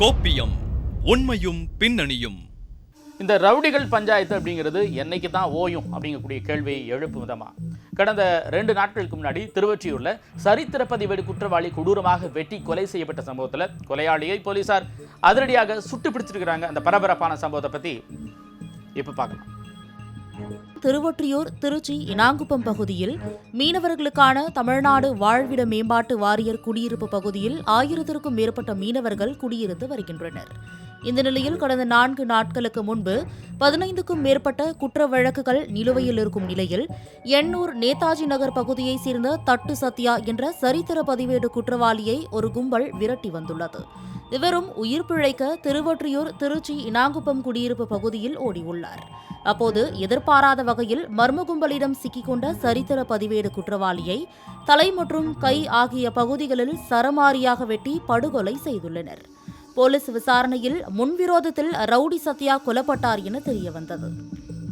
கோப்பியம் உண்மையும் பின்னணியும். இந்த ரவுடிகள் பஞ்சாயத்து அப்படிங்கிறது என்னைக்கு தான் ஓயும் அப்படிங்கக்கூடிய கேள்வியை எழுப்பும் விதமா. கடந்த ரெண்டு நாட்களுக்கு முன்னாடி திருவொற்றியூரில் சரித்திர பதிவேடு குற்றவாளி கொடூரமாக வெட்டி கொலை செய்யப்பட்ட சம்பவத்தில் கொலையாளியை போலீசார் அதிரடியாக சுட்டு பிடிச்சிருக்கிறாங்க. அந்த பரபரப்பான சம்பவத்தை பற்றி இப்போ பார்க்கலாம். திருவொற்றியூர் திருச்சி இனாங்குப்பம் பகுதியில் மீனவர்களுக்கான தமிழ்நாடு வாழ்விட மேம்பாட்டு வாரியர் குடியிருப்பு பகுதியில் ஆயிரத்திற்கும் மேற்பட்ட மீனவர்கள் குடியிருந்து வருகின்றனர். இந்த நிலையில் கடந்த நான்கு நாட்களுக்கு முன்பு பதினைந்துக்கும் மேற்பட்ட குற்ற வழக்குகள் நிலுவையில் இருக்கும் நிலையில் எண்ணூர் நேதாஜி நகர் பகுதியைச் சேர்ந்த தட்டு சத்யா என்ற சரித்திர பதிவேடு குற்றவாளியை ஒரு கும்பல் விரட்டி வந்துள்ளது. இவரும் உயிர் பிழைக்க திருவொற்றியூர் திருச்சி இனாங்குப்பம் குடியிருப்பு பகுதியில் ஓடியுள்ளார். அப்போது எதிர்பாராத வகையில் மர்ம கும்பலிடம் சிக்கிக்கொண்ட சரித்திர பதிவேடு குற்றவாளியை தலை மற்றும் கை ஆகிய பகுதிகளில் சரமாரியாக வெட்டி படுகொலை செய்துள்ளனர். போலீஸ் விசாரணையில் முன்விரோதத்தில் ரவுடி சத்யா கொல்லப்பட்டார் என தெரியவந்தது.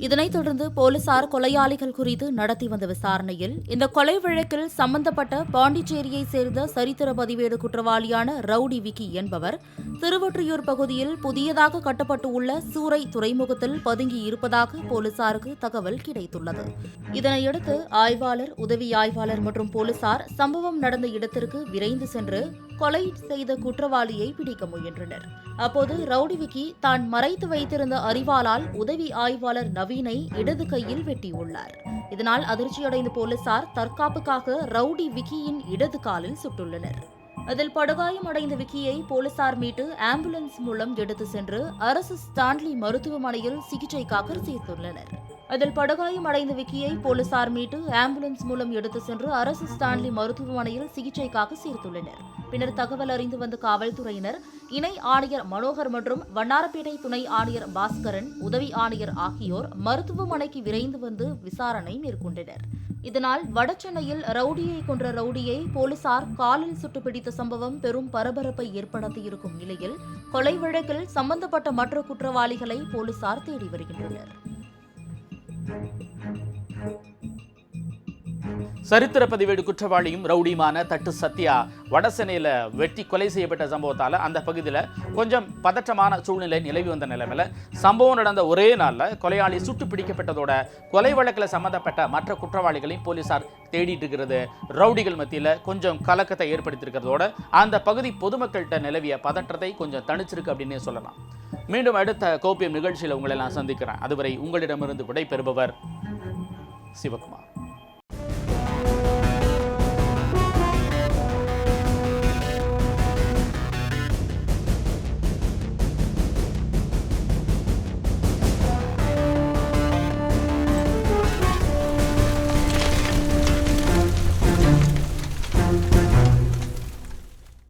இதனைத் தொடர்ந்து போலீசார் கொலையாளிகள் குறித்து நடத்தி வந்த விசாரணையில் இந்த கொலை வழக்கில் சம்பந்தப்பட்ட பாண்டிச்சேரியை சேர்ந்த சரித்திர பதிவேடு குற்றவாளியான ரவுடி விக்கி என்பவர் திருவொற்றியூர் பகுதியில் புதியதாக கட்டப்பட்டு உள்ள சூறை துறைமுகத்தில் பதுங்கி இருப்பதாக போலீசாருக்கு தகவல் கிடைத்துள்ளது. இதனையடுத்து ஆய்வாளர் உதவி ஆய்வாளர் மற்றும் போலீசார் சம்பவம் நடந்த இடத்திற்கு விரைந்து சென்று கொலை செய்த குற்றவாளியை பிடிக்க முயன்றனர். அப்போது ரவுடி விக்கி தான் மறைத்து வைத்திருந்த அறிவாளால் உதவி ஆய்வாளர் நவீனை இடது கையில் வெட்டியுள்ளார். இதனால் அதிர்ச்சியடைந்த போலீசார் தற்காப்புக்காக ரவுடி விக்கியின் இடது காலில் சுட்டுள்ளனர். அதில் படுகாயமடைந்த விக்கியை போலீசார் மீட்டு ஆம்புலன்ஸ் மூலம் எடுத்து சென்று அரசு ஸ்டான்லி மருத்துவமனையில் சிகிச்சைக்காக சேர்த்துள்ளனர். அதில் படுகாயமடைந்த விக்கியை போலீசார் மீட்டு ஆம்புலன்ஸ் மூலம் எடுத்து சென்று அரசு ஸ்டான்லி மருத்துவமனையில் சிகிச்சைக்காக சேர்த்துள்ளனர். பின்னர் தகவல் அறிந்து வந்த காவல்துறையினர் இணை ஆணையர் மனோகர் மற்றும் வண்ணாரப்பேட்டை துணை ஆணையர் பாஸ்கரன் உதவி ஆணையர் ஆகியோர் மருத்துவமனைக்கு விரைந்து வந்து விசாரணை மேற்கொண்டனர். இதனால் வடசென்னையில் ரவுடியை கொன்ற ரவுடியை போலீசார் காலில் சுட்டு பிடித்த சம்பவம் பெரும் பரபரப்பை ஏற்படுத்தியிருக்கும் நிலையில் கொலை வழக்கில் சம்பந்தப்பட்ட மற்ற குற்றவாளிகளை போலீசார் தேடி வருகின்றனர். Thank you. சரித்திர பதிவேடு குற்றவாளியும் ரவுடியுமான தட்டு சத்யா வடசென்னையில் வெட்டி கொலை செய்யப்பட்ட சம்பவத்தால் அந்த பகுதியில் கொஞ்சம் பதற்றமான சூழ்நிலை நிலவி வந்த நிலைமையில் சம்பவம் நடந்த ஒரே நாளில் கொலையாளி சுட்டு பிடிக்கப்பட்டதோட கொலை வழக்கில் சம்பந்தப்பட்ட மற்ற குற்றவாளிகளையும் போலீசார் தேடிட்டு இருக்கிறது. ரவுடிகள் மத்தியில் கொஞ்சம் கலக்கத்தை ஏற்படுத்தியிருக்கிறதோட அந்த பகுதி பொதுமக்கள்கிட்ட நிலவிய பதற்றத்தை கொஞ்சம் தணிச்சிருக்கு அப்படின்னே சொல்லலாம். மீண்டும் அடுத்த கோப்பியம் நிகழ்ச்சியில் உங்களை நான் சந்திக்கிறேன். அதுவரை உங்களிடமிருந்து விடை பெறுபவர் சிவகுமார்.